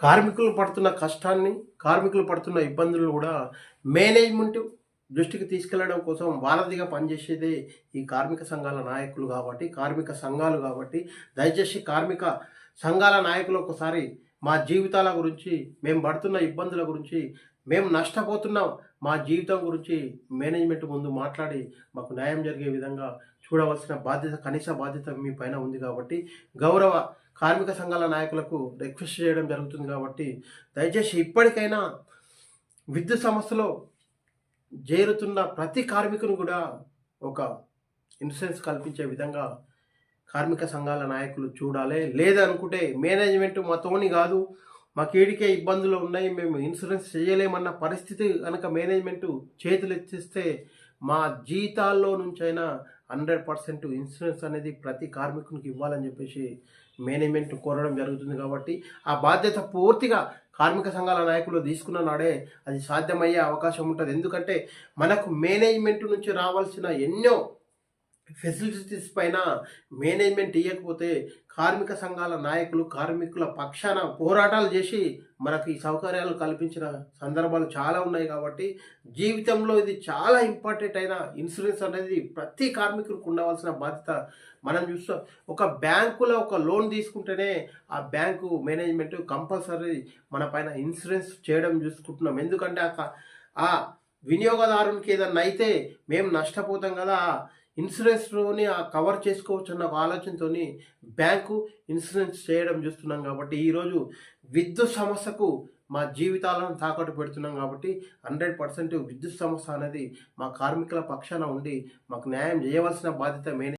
కార్మికులు పడుతున్న కష్టాన్ని కార్మికులు పడుతున్న ఇబ్బందులను కూడా మేనేజ్మెంట్ దృష్టికి తీసుకెళ్ళడం కోసం వారధిగా పనిచేసేదే ఈ కార్మిక సంఘాల నాయకులు కాబట్టి కార్మిక సంఘాలు కాబట్టి. దయచేసి కార్మిక సంఘాల నాయకులు ఒకసారి మా జీవితాల గురించి మేము పడుతున్న ఇబ్బందుల గురించి మేము నష్టపోతున్నాం. మా జీవితం గురించి మేనేజ్మెంట్ ముందు మాట్లాడి మాకు న్యాయం జరిగే విధంగా చూడవలసిన బాధ్యత కనీస బాధ్యత మీ పైన ఉంది కాబట్టి గౌరవ కార్మిక సంఘాల నాయకులకు రిక్వెస్ట్ చేయడం జరుగుతుంది కాబట్టి దయచేసి ఇప్పటికైనా విద్యుత్ సంస్థలో చేరుతున్న ప్రతి కార్మికుని కూడా ఒక ఇన్సూరెన్స్ కల్పించే విధంగా కార్మిక సంఘాల నాయకులు చూడాలి. లేదనుకుంటే మేనేజ్మెంట్ మాతోని కాదు మాకు ఏడికే ఇబ్బందులు ఉన్నాయి మేము ఇన్సూరెన్స్ చేయలేమన్న పరిస్థితి కనుక మేనేజ్మెంట్ చేతులు ఎత్తిస్తే మా జీతాల్లో నుంచైనా హండ్రెడ్ పర్సెంట్ ఇన్సూరెన్స్ అనేది ప్రతి కార్మికునికి ఇవ్వాలని చెప్పేసి మేనేజ్మెంట్ కోరడం జరుగుతుంది కాబట్టి ఆ బాధ్యత పూర్తిగా కార్మిక సంఘాల నాయకులు తీసుకున్న నాడే అది సాధ్యమయ్యే అవకాశం ఉంటుంది. ఎందుకంటే మనకు మేనేజ్మెంట్ నుంచి రావాల్సిన ఎన్నో ఫెసిలిటీస్ పైన మేనేజ్మెంట్ ఇవ్వకపోతే కార్మిక సంఘాల నాయకులు కార్మికుల పక్షాన పోరాటాలు చేసి మనకు ఈ సౌకర్యాలు కల్పించిన సందర్భాలు చాలా ఉన్నాయి కాబట్టి జీవితంలో ఇది చాలా ఇంపార్టెంట్ అయిన ఇన్సూరెన్స్ అనేది ప్రతి కార్మికులకు ఉండవలసిన బాధ్యత. మనం చూస్తాం ఒక బ్యాంకులో ఒక లోన్ తీసుకుంటేనే ఆ బ్యాంకు మేనేజ్మెంట్ కంపల్సరీ మన పైన ఇన్సూరెన్స్ చేయడం చూసుకుంటున్నాం. ఎందుకంటే ఆ ఆ వినియోగదారునికి ఏదన్నా అయితే మేము నష్టపోతాం కదా ఇన్సూరెన్స్లోని ఆ కవర్ చేసుకోవచ్చు అన్న ఒక ఆలోచనతోని బ్యాంకు ఇన్సూరెన్స్ చేయడం చూస్తున్నాం కాబట్టి ఈరోజు విద్యుత్ సమస్యకు మా జీవితాలను తాకట్టు పెడుతున్నాం కాబట్టి హండ్రెడ్ పర్సెంట్ విద్యుత్ సమస్య అనేది మా కార్మికుల పక్షాన ఉండి మాకు న్యాయం చేయవలసిన బాధ్యత మేనే